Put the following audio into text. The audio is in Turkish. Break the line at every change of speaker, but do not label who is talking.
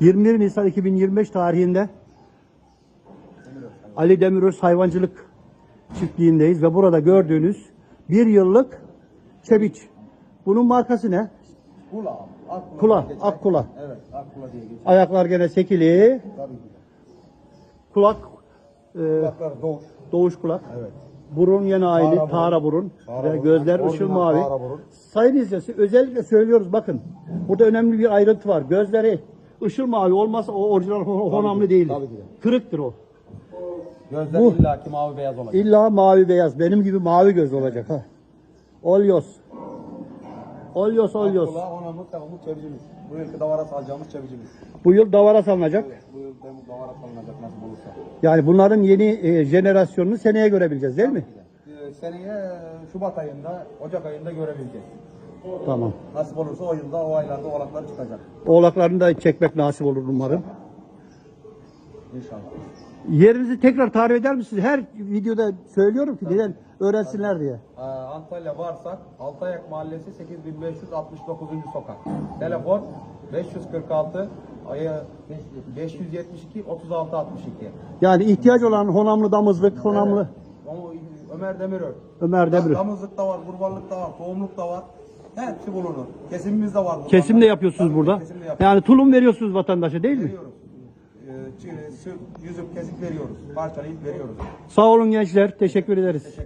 21 Nisan 2025 tarihinde Ali Demiröz Hayvancılık Çiftliği'ndeyiz ve burada gördüğünüz bir yıllık çebiç. Bunun markası ne?
Kula. Akkula
Kula,
geçer.
akkula.
Evet, akkula diye geçer.
Ayaklar gene sekili,
Tabii ki.
kulak, e,
Kulaklar doğuş.
doğuş kulak.
Evet.
Burun yine aynı,
Tara
tara
burun. Tara
ve
burun.
gözler
Orijinal
ışıl mavi. Sayın izleyiciler özellikle söylüyoruz bakın. Burada önemli bir ayrıntı var. Gözleri ışıl mavi olmazsa o orijinal hon- honamlı değildir.
tabii ki de.
Kırıktır o.
Gözler
Bu-
illaki mavi beyaz olacak.
İlla mavi beyaz. Benim gibi mavi göz olacak ha. Olyos. Olyos, olyos.
Akkula onamız devamlı çevicimiz. Bu yılki davara salacağımız çevicimiz.
Bu yıl davara salınacak.
Bu yıl dem- davara salınacak nasıl olursa.
Yani bunların yeni e, jenerasyonunu seneye görebileceğiz değil mi?
Ee, seneye Şubat ayında, Ocak ayında görebileceğiz.
Tamam.
Nasip olursa o yılda, o aylarda oğlaklar çıkacak.
Oğlaklarını da çekmek nasip olur umarım.
İnşallah.
Yerinizi tekrar tarif eder misiniz? Her videoda söylüyorum ki neden öğrensinler diye.
Ee, Antalya Varsak, Altayak Mahallesi 8569. sokak. Telefon 546 ayı 572 36 62.
Yani ihtiyaç olan honamlı damızlık, honamlı
Ama Ömer Demiröl.
Ömer Demir.
Damızlık da var, kurbanlık da var, tohumluk da var. Hepsi bulunur. Kesimimiz de var. burada.
Kesim de yapıyorsunuz
Tabii,
burada.
Kesim de yapıyoruz.
Yani tulum veriyorsunuz vatandaşa değil mi?
Veriyoruz. Ee, çi- süt, yüzüm kesik veriyoruz. Parçalayıp veriyoruz.
Sağ olun gençler. Teşekkür ederiz.